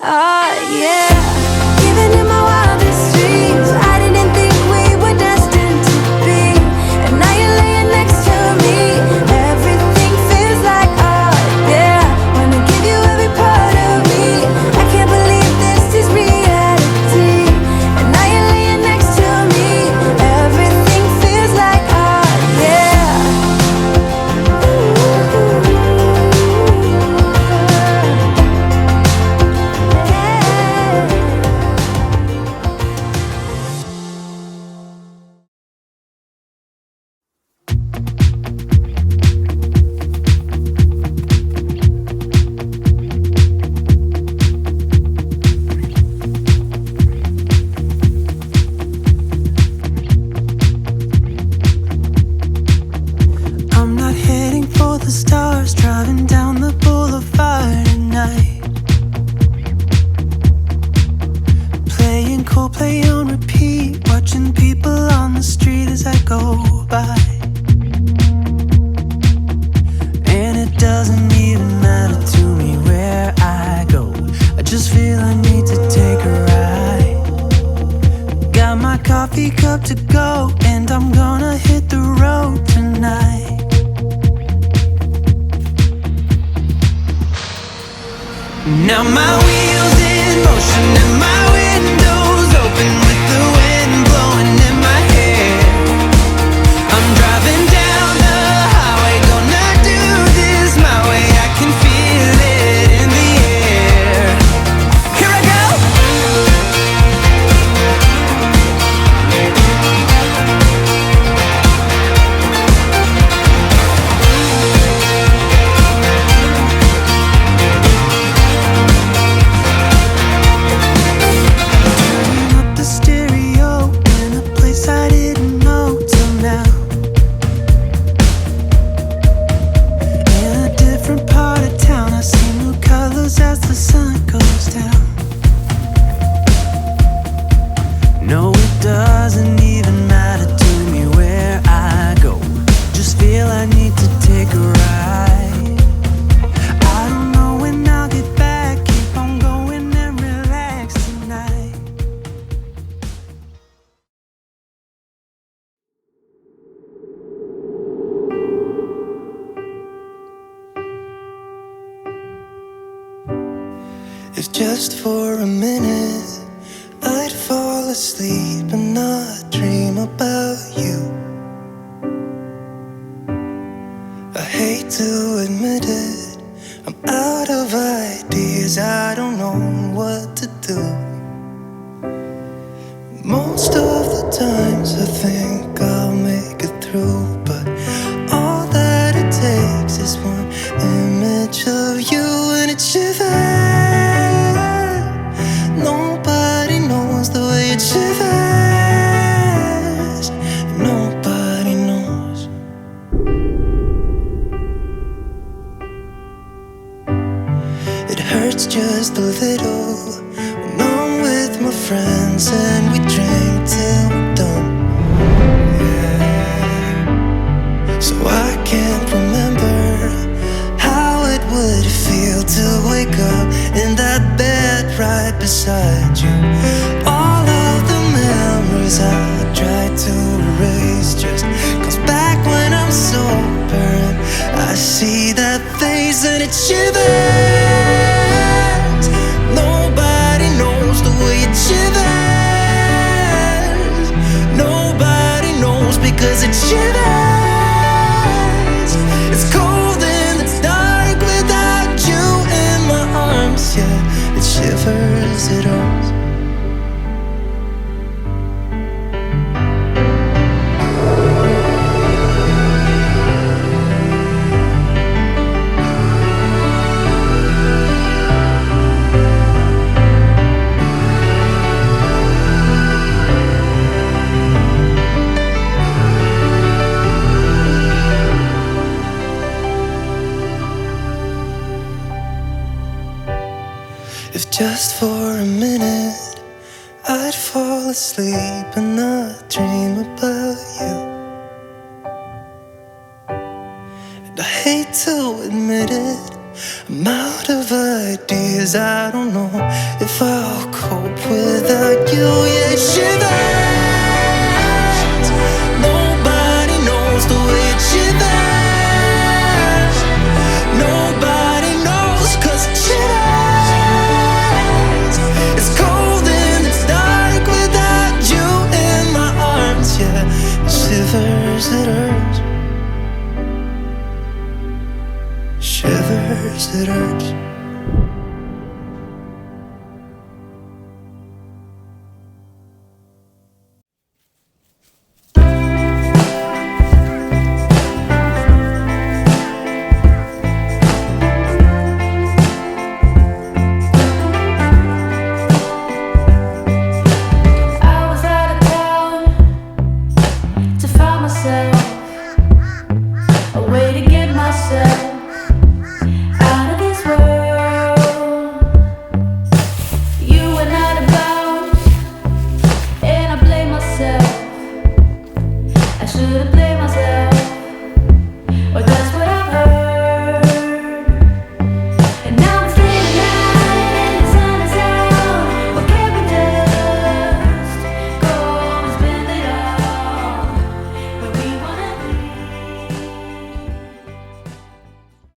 Ah, yeah. go, and I'm gonna hit the road tonight. Now my wheels in motion and my just for a minute, I'd fall asleep and not dream about you. I hate to admit it, I'm out of ideas, I don't know what to do. Most of the times I think. Just a little when I'm with my friends and we drink till we're done. Yeah. So I can't remember how it would feel to wake up in that bed right beside you. All of the memories I try to erase just comes back when I'm sober I see that face and it shivers. Trên If just for a minute I'd fall asleep and not dream about you. And I hate to admit it, I'm out of ideas. I don't know if I'll cope without you. Yeah, it Shivers, it hurts.